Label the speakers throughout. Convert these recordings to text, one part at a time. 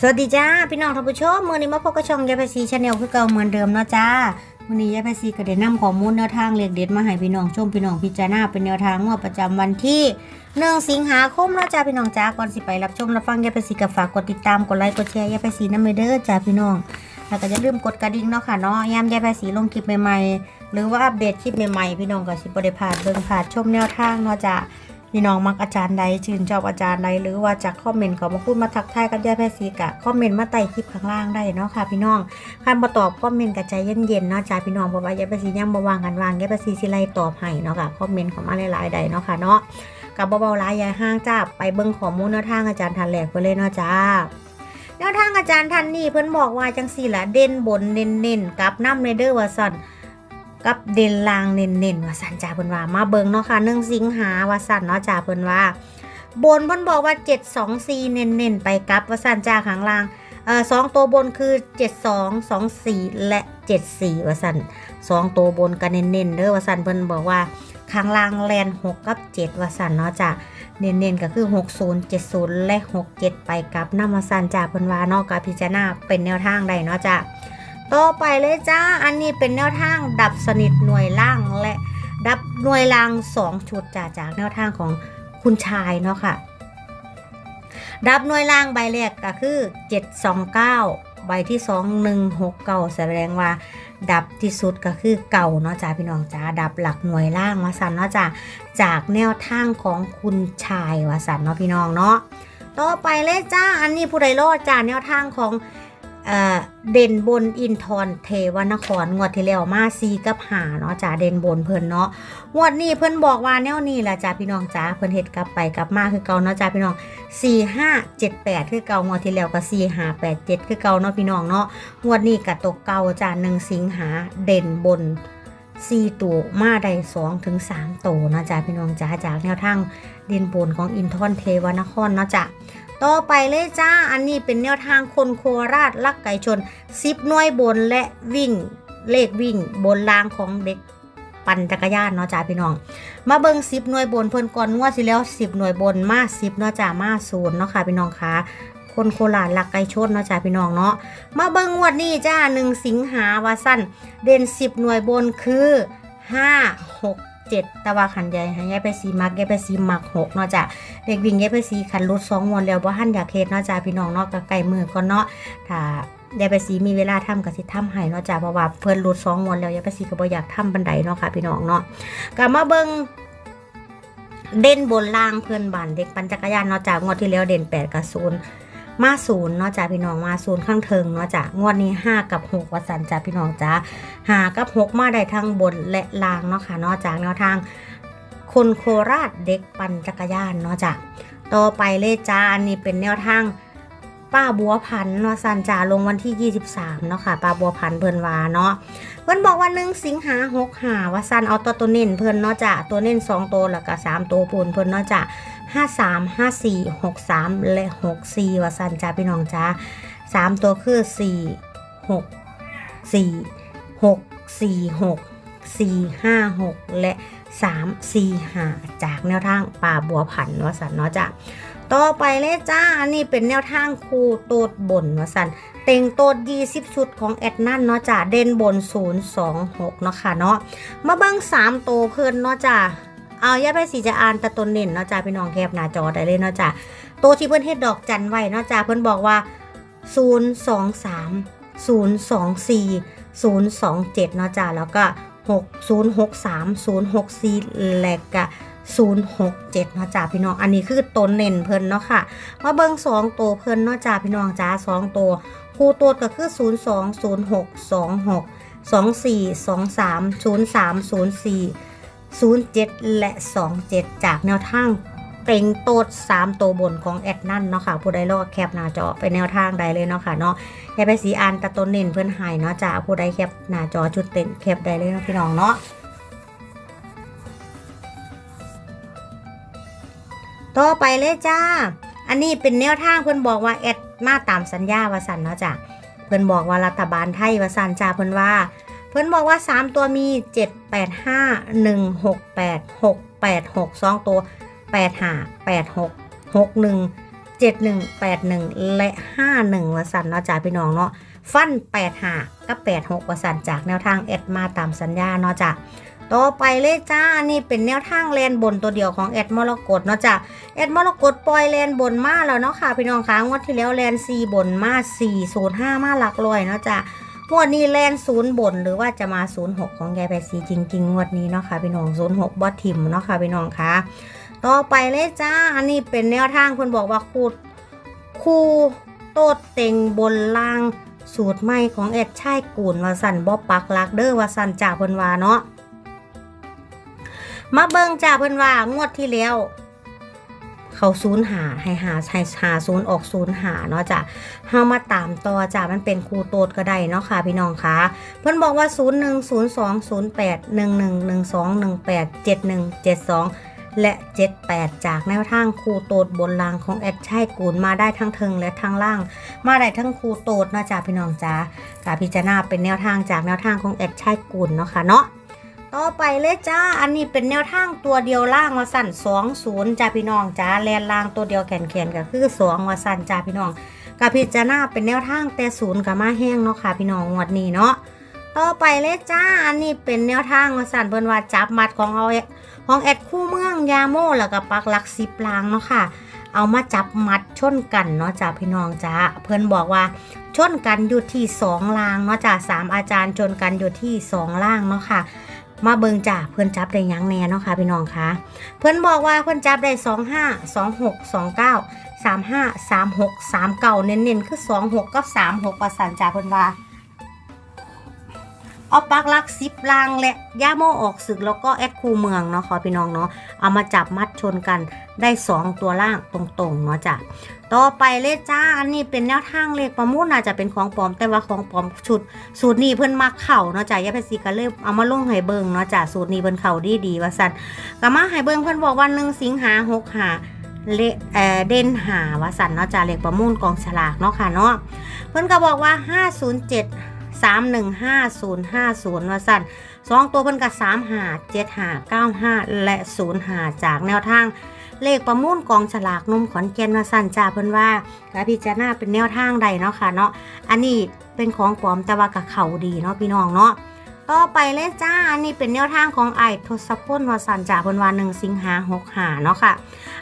Speaker 1: สวัสดีจ้าพี่น้องท่านผู้ชมมื่อนี้มาพบกับช่องยายภาษีชาแนลคือเก่าเหมือนเดิมเนาะจ้ามื่อนี้ยายภาษีก็ได้นำข้อมูลแนวทางเลขเด็ดมาให้พี่น้องชมพี่น้องพิจารณาเป็นแนวทางงวดประจำวันที่หนึ่งสิงหาคมเนาะจ้าพี่น้องจ้าก่อนสิไปรับชมรับฟังยายภาษีกับฝากกดติดตามกดไลค์กดแชร์ยายภาษีน้ำเด้อจ้าพี่น้องแล้วก็อย่าลืมกดกระดิ่งเนาะค่ะเนาะยามยายภาษีลงคลิปใหม่ๆหรือว่าอัปเดตคลิปใหม่ๆพี่น้องก็สิบ่ได้พาดเบิ่งพาดชมแนวทางเนาะจ้า พี่น้องมักอาจารย์ใดชื่นชอบอาจารย์ใดหรือว่าจากคอมเมนต์เขามาพูดมาทักทายกับยายแพรซีกะคอมเมนต์มาใต้คลิปข้างล่างได้เนาะค่ะ พี่น้องคันบ่ตอบคอมเมนต์กับใจเย็นๆเนาะจ้าพี่น้องเพราะว่ายายแพรซียังบ่วางกันวางยายแพรซีสิไลตอบให้เนาะค่ะคอมเมนต์ข้ามาหลายๆใดเนาะค่ะเนาะกับเบาๆหลายยายห้างจ้าไปเบิ่งข้อมูลแนวทางอาจารย์ทันแหลกไปเลยเนาะจ้าแนวทางอาจารย์ทันนี่เพิ่นบอกว่าจังสี่ละเด่นบนเน้นๆกับน้ำเรเดอร์ว่าซั่น กับเด่นลางเน้นๆว่าสันจ่าเพิ่นว่ามาเบิ่งเนาะค่ะหนึ่งสิงหาว่าสันเนาะจ่าเพิ่นว่า บนเพิ่นบอกว่า 7 2 4 เน้นๆไปกับว่าสันจ่าข้างล่างเอ่อสองตัวบนคือ 7 2 2 4 และ 7 4 ว่าสันสองตัวบนก็เน้นๆเด้อว่าสันเพิ่นบอกว่าข้างล่างแลน6กับ 7 ว่าสันเนาะจ้ะเน้นๆก็คือ 60 70 และ 67 ไปกับน้ำว่าสันจ่าเพิ่นว่าเนาะกับพิจารณาเป็นแนวทางใดเนาะจ้ะ ต่อไปเลยจ้า อันนี้เป็นแนวทางดับสนิทหน่วยล่างและดับหน่วยล่างสองชุดจ้าจากแนวทางของคุณชายเนาะค่ะ ดับหน่วยล่างใบแรกก็คือ 729 ใบที่ 2 169แสดงว่า ดับที่สุดก็คือเก่าเนาะจ้าพี่น้องจ้าดับหลักหน่วยล่างมาสันเนาะจ้าจากแนวทางของคุณชายวาสันเนาะพี่น้องเนาะต่อไปเลยจ้าอันนี้ผู้ใดรอดจ้าแนวทางของ เด่นบนอินทรเทวนครงวดที่แล้วมาซีกับหาเนาะจ้าเด่นบนเพิ่นเนาะงวดนี้เพิ่นบอกว่าแนวนี้แหละจ้าพี่น้องจ้าเพิ่นเฮ็ดกลับไปกลับมาคือเก่าเนาะจ้าพี่น้อง4 5 7 8คือเก่างวดที่แล้วก็4 5 8 7คือเก่าเนาะพี่น้องเนาะงวดนี้ก็ตกเก่าจ้า1สิงหาเด่นบน4ตัวมาได้2ถึง3ตัวเนาะจ้าพี่น้องจ้าจากแนวทางเด่นบนของอินทรเทวนครเนาะจ้า ต่อไปเลยจ้า อันนี้เป็นแนวทางคนโคราชลักไก่ชนซิปหน่วยบนและวิ่งเลขวิ่งบนรางของเด็กปั่นจักรยานเนาะจ้าพี่น้อง มาเบิงซิปหน่วยบนเพิ่นก่อนงวดสิแล้วสิบหน่วยบนมาสิบเนาะจ้ามาศูนย์เนาะค่ะพี่น้องคะคนโคราชลักไก่ชนเนาะจ้าพี่น้องเนาะมาเบิงงวดนี้จ้าหนึ่งสิงหาวาสั้นเด่นสิบหน่วยบนคือห้าหก เจ็ดตะวาขันใหญ่ให้ยายไปสีมักยายไปสีมักหกเนาะจ้าเด็กวิ่งยายไปสีขันรถสองมวนแล้วว่าหันอยากเฮ็ดเนาะจ้าพี่น้องเนาะก็ไก่มือก่อนเนาะถ้ายายไปสีมีเวลาทำก็สิทำให้เนาะจ้าเพราะว่าเพิ่นรถสองมวนแล้วยายไปสีก็บ่อยากทำบันไดเนาะค่ะพี่น้องเนาะก็มาเบิ่งเด่นบนล่างเพื่อนบ้านเด็กปั่นจักรยานเนาะจ้างวดที่แล้วเด่น8กับ0 มาศูนย์เนาะจ้าพี่น้องมาศูนย์ข้างเทิงเนาะจ้างวดนี้ 5 กับ6วัดสันจ้าพี่น้องจ้าหากับ 6 มาได้ทั้งบนและล่างเนาะค่ะเนาะจากแนวทาง คนโคราชเด็กปั่นจักรยานเนาะจ้ะต่อไปเลยจ้าอันนี้เป็นแนวทาง ป้าบัวพันธ์เนาะสันจ่าลงวันที่ 23 เนาะค่ะป้าบัวพันธ์เพิ่นวาเนาะเพิ่นบอกว่าหนึ่งสิงหาหกหาว่าสันเอาตัวตัวเน้นเพิ่นเนาะจ้ะตัวเน้นสองตัวแล้วก็สามตัวปูนเพิ่นเนาะจ้ะห้าสามห้าสี่หกสามและหกสี่ว่าสันจ้าพี่น้องจ้าสามตัวคือสี่หกสี่หกสี่หกสี่ห้าหกและ 3 4 5จากแนวทางป่าบัวผันวสันเนาะจ้ะต่อไปเลยจ้าอันนี้เป็นแนวทางครูโตดบนวสันเต็งโตด20ชุดของแอดนั่นเนาะจ้ะเด่นบน 026 เนาะค่ะเนาะมาเบิ้ง3โตเพิ่นเนาะจ้ะเอาย่าไปสีจะอ่านแต่ตัวเน้นเนาะจ้ะพี่น้องแคบหน้าจอได้เลยเนาะจ้ะโตที่เพิ่นเฮ็ดดอกจันไว้เนาะจ้ะเพิ่นบอกว่า 023 024 027 เนาะจ้ะแล้วก็ 6063 064และก็067เนาะจ้าพี่น้อง อันนี้คือต้นเน้นเพิ่นเนาะค่ะ มาเบิ่ง2ตัวเพิ่นเนาะจ้าพี่น้องจ้า2ตัวคู่ตัวก็คือ 02 06 26 24 23 03 04 07 และ 27 จากแนวทาง เต็งโตด3ตัวบนของแอดนั่นเนาะค่ะ ผู้ใดรอแคปหน้าจอไปแนวทางใดเลยเนาะค่ะเนาะแคปไปสีอันตะต้นเน้นเพื่อนหายเนาะจ้าผู้ใดแคปหน้าจอชุดเต็นแคปได้เลยเนาะพี่น้องเนาะต่อไปเลยจ้า อันนี้เป็นแนวทางเพื่อนบอกว่าแอดมาตามสัญญาวาสันเนาะจ้ะเพื่อนบอกว่ารัฐบาลไทยวาสันจ้าเพื่อนว่า เพื่อนบอกว่า 3 ตัวมี 7 8 5 1 6 8 6 8 6 2 ตัว 8 5 8 6 6 1 7181 และ 51วสันเนาะจ้าพี่น้องเนาะฟัน85กับ86วสันจากแนวทางแอดมาตามสัญญาเนาะจ้าต่อไปเลยจ้า นี่เป็นแนวทางแลนบนตัวเดียวของแอดมรกตเนาะจ้าแอดมรกตปล่อยแลนบนมาแล้วเนาะค่ะ พี่น้องคะงวดที่แล้วแลน4บนมา405มาหลักร้อยเนาะจ้างวดนี้แลนศูนย์บนหรือว่าจะมา06ของยายแพรซีจริงๆงวดนี้เนาะค่ะพี่น้อง06บอทิมเนาะค่ะพี่น้องคะ ต่อไปเลยจ้า อันนี้เป็นแนวทางเพิ่นบอกว่าคูคูโตดเต็งบนล่าง สูตรใหม่ของเอ็ดชายกูนว่าสั่นบ่ปักลักเด้อว่าสั่นจ่าเพิ่นว่าเนาะมาเบิ่งจ่าเพิ่นว่างวดที่แล้วเขาศูนย์หาให้หาให้หาศูนย์ออกศูนย์หาเนาะจ้ะเฮามาตามต่อจ้ะมันเป็นครูโตดก็ได้เนาะค่ะพี่น้องคะเพิ่นบอกว่า 0 1 0 2 0 8 1 1 1 2 1 8 7 1 7 2 และ 78 จากแนวทางครูโตดบนรางของแอดชัยกูลมาได้ทั้งเทิงและทั้งล่าง มาได้ทั้งครูโตดนะจ้ะพี่น้องจ้ากาพิจารณาเป็นแนวทางจากแนวทางของแอดชัยกูลเนาะค่ะเนาะต่อไปเลยจ้า อันนี้เป็นแนวทางตัวเดียวล่างวาสั่นสองศูนย์จ้าพี่น้องจ้าแลนล่างตัวเดียวแขนแขนๆก็คือสองว่าสั่นจ้าพี่น้องกับพิจารณาเป็นแนวทางแต่ศูนย์กับมาแห้งเนาะค่ะพี่น้องงวดนี้เนาะ ต่อไปเลยจ้า อันนี้เป็นแนวทางสันเพิ่นว่าจับมัดของเอาของแอดคู่เมืองยาโมแล้วก็ปักหลักสิบลางเนาะค่ะ เอามาจับมัดชนกันเนาะจ้าพี่น้องจ้าเพิ่อนบอกว่าชนกันอยู่ที่สองลางเนาะจ้าสามอาจารย์ชนกันอยู่ที่สองล่างเนาะค่ะมาเบิงจ่าเพื่อนจับได้ยังแน่เนาะค่ะพี่น้องคะเพื่อนบอกว่าเพื่อนจับได้สองห้าสองหกสองเก้าสามห้าสามหกสามเก้าเน้นๆคือสองหกกับสามหกประสานจ่าเพื่อนว่า เอาปักลักซิปลางและย่าโมออกศึกแล้วก็แอดคูเมืองเนาะขอพี่น้องเนาะเอามาจับมัดชนกันได้สองตัวล่างตรงๆเนาะจ้ะต่อไปเลยจ้าอันนี้เป็นแนวทางเลขประมูลน่าจะเป็นของปลอม แต่ว่าของปลอมชุด สูตรนี้เพิ่นมักเข่าเนาะจ้ะยาเพชรซีก็เลยเอามาลงให้เบิงเนาะจ้ะสูตรนี้เพิ่นเข่าดีดีว่าซั่นก็มาให้เบิงเพิ่นบอกว่า1สิงหา6หาเลเอ่อเด่นหาว่าซั่นเนาะจ้ะเลขประมูลกองฉลากเนาะค่ะเนาะเพิ่นก็บอกว่า 507 315050ว่าซั่นสองตัวเพิ่นก็3หา7หา9 5และ0หาจากแนวทาง เลขประมูลกองฉลากนมขอนแก่นว่าสั่นจ้าเพิ่นว่าก็พิจารณาเป็นแนวทางใดเนาะค่ะเนาะอันนี้เป็นของปลอมแต่ว่ากับเขาดีเนาะพี่น้องเนาะต่อไปเลยจ้า อันนี้เป็นแนวทางของไอ้ทศพลว่าสันจ้าเพิ่นว่า1สิงหา6หาเนาะค่ะ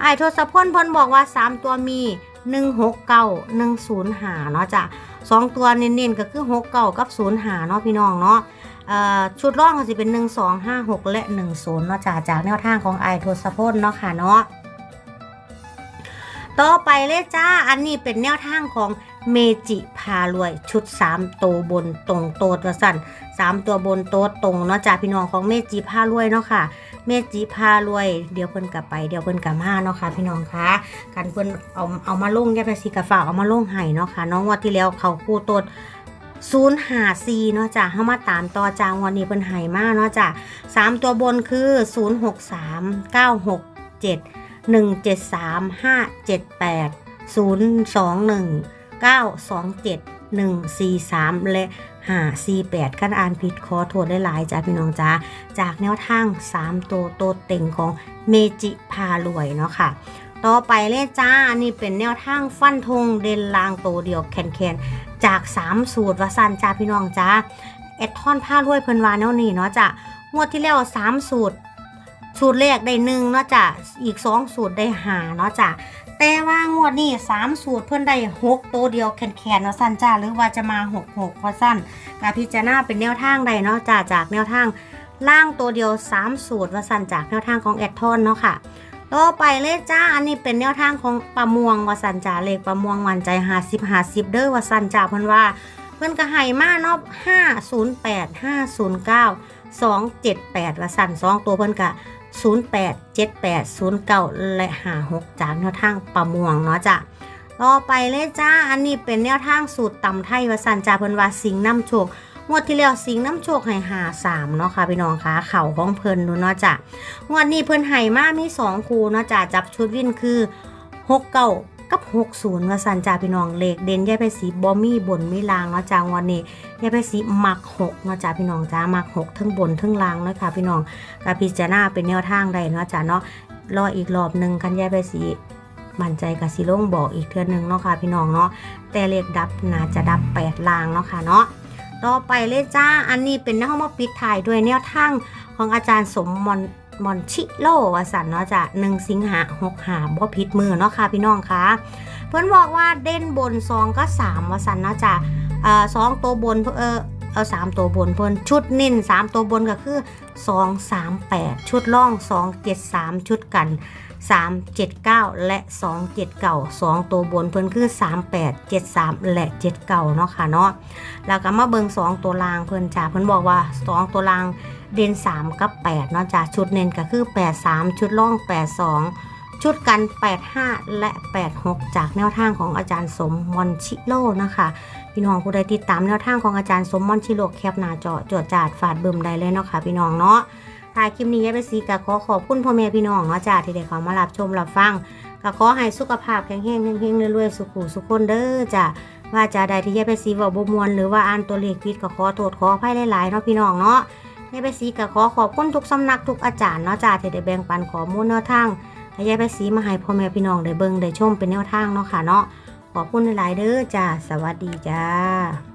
Speaker 1: ไอ้ทศพลเพิ่นบอกว่า 3 ตัวมี 169 105หาเนาะจ้ะสองตัวเน้นๆก็คือ6เก้ากับ0หาเนาะพี่น้องเนาะชุดร่องก็สิเป็น 1 2 5 6 และ 10เนาะจ้าจากแนวทางของไอ้ทศพลเนาะค่ะเนาะต่อไปเลยจ้า อันนี้เป็นแนวทางของเมจิพารวยชุด 3 ตัวบนตรงโตดว่าสั่น3 ตัวบนโตตรงเนาะจ้าพี่น้องของเมจิพารวยเนาะค่ะ เมจิพารวย เดี๋ยวเพิ่นกลับไปเดี๋ยวเพิ่นกลับมาเนาะค่ะ พี่น้องคะกันเพิ่นเอาเอามาลงแยกไปสีกระฝากเอามาลงให้เนาะค่ะ น้องวัดที่แล้วเขาคู่ตดศูนย์หาซีเนาะจ้ะเข้ามาตามต่อจางวันนี้เพิ่นไห้มาเนาะจ้ะสามตัวบนคือศูนย์หกสามเก้าหกเจ็ดหนึ่งเจ็ดสามห้าเจ็ดแปดศูนย์สองหนึ่งเก้าสองเจ็ดหนึ่งสี่สามและ ห้าสี่แปดขั้นอ่านผิดขอโทษได้หลายๆจ้าพี่น้องจ้าจากแนวทางสามตัวโตเต็งของเมจิพารวยเนาะค่ะ ต่อไปเลยจ้า นี่เป็นแนวทางฟันธงเดนลางโตวเดียวแคนแคนๆ จาก 3 สูตรวาสันจ้าพี่น้องจ้าแอทอนผ้ารวยเพิ่นวาแนวนี้เนาะจ้ะงวดที่แล้ว 3 สูตร สูตรแรกได้หนึ่งเนาะจ้ะอีก 2 สูตรได้หาเนาะจ้ะ แต่ว่างวดนี้สามสูตรเพื่อนได้หกตัวเดียวแขนแขเนาะสั้นจ้าหรือว่าจะมาหกหกพอสั้นกาพิจารณาเป็นแนวทางใดเนาะจ้าจากแนวทางล่างตัวเดียวสามสูตรว่าสั้นจากแนวทางของแอดทอนเนาะค่ะต่อไปเลยจ้าอันนี้เป็นแนวทางของประมวงวสันจ้าเลขประมวงวันใจหาสิบหาสิบเด้อว่าสันจ้าเพื่อนว่า เพื่อนก็ให้มาเนาะห้าศูนย์แปดห้าศูนย์เก้าสองเจ็ดแปดวสันสองตัวเพื่อนกะ 08 78 09 และ 56 จากแนวทางประมวงเนาะจ้ะต่อไปเลยจ้า อันนี้เป็นแนวทางสูตรตำไทยวสันจาเพิ่นว่าสิงน้ำโชคงวดที่แล้วสิงน้ำโชคให้หาสามเนาะค่ะพี่น้องคะเข่าของเพิ่นดูเนาะจ้ะงวดนี้เพิ่นให้มามีสองคูเนาะจ้ะจับชุดวิ่นคือหกเก้า กับ60ว่าสันจ่าพี่น้องเลขเด่นยายไปสีบอมี่บนมีลางเนาะจ้างวันนี้ยายไปสีมัก6เนาะจ้าพี่น้องจ้ามัก6ทั้งบนทั้งล่างเนาะค่ะพี่น้องกาพิจารณาเป็นแนวทางใดเนาะจ้าเนาะรออีกรอบหนึ่งกันยายไปสีมั่นใจกับสิลงบอกอีกเทื่อหนึงเนาะค่ะพี่น้องเนาะแต่เลขดับน่าจะดับ8ลางเนาะค่ะเนาะต่อไปเลยจ้า อันนี้เป็นแนวมาปิดถ่ายด้วยแนวทางของอาจารย์สมมอน มอนชิโลวสันเนาะจ้ะ1สิงหา6หาบ่ผิดมือเนาะค่ะพี่น้องคะเพื่อนบอกว่าเด่นบนซองก็3วสันเนาะจ้ะเออสองตัวบนเออเอาสามตัวบนเพิ่นชุดนิ่นสามตัวบนก็คือ2 3 8ชุดล่อง2 7 3ชุดกัน3 7 9และ2 7 9 2ตัวบนเพิ่นคือ3 8 7 3และ7 9เก่าเนาะค่ะเนาะแล้วก็มาเบิง2ตัวรางเพิ่นจ้าเพิ่นบอกว่า2ตัวราง เด่น3 กับ 8 เนาะจ้าชุดเน้นก็คือ 8 3 ชุดล่อง 8 2 ชุดกัน 85 และ 86 จากแนวทางของอาจารย์สมมอนชิโลนะคะพี่น้องผู้ใดติดตามแนวทางของอาจารย์สมมอนชิโลแคปหน้าจอจดจาดฝาดบึมได้เลยเนาะค่ะพี่น้องเนาะถ่ายคลิปนี้ยายไปสีกะขอขอบคุณพ่อแม่พี่น้องเนาะจ้าที่ได้เข้ามารับชมรับฟังก็ขอให้สุขภาพแข็งแรงเฮงๆรวยๆสุขุสุขคนเด้อจ้าว่าจะใดที่ยายไปสีว่าบ่มวนหรือว่าอ่านตัวเลขผิดก็ขอโทษขออภัยหลายๆเนาะพี่น้องเนาะ ยายไปสีก็ขอขอบคุณทุกสำนักทุกอาจารย์เนาะจ้าที่ได้แบ่งปันข้อมูลแนวทางให้ยายไปสีมาให้พ่อแม่พี่น้องได้เบิ่งได้ชมเป็นแนวทางเนาะค่ะเนาะขอบคุณหลายเด้อจ้าสวัสดีจ้า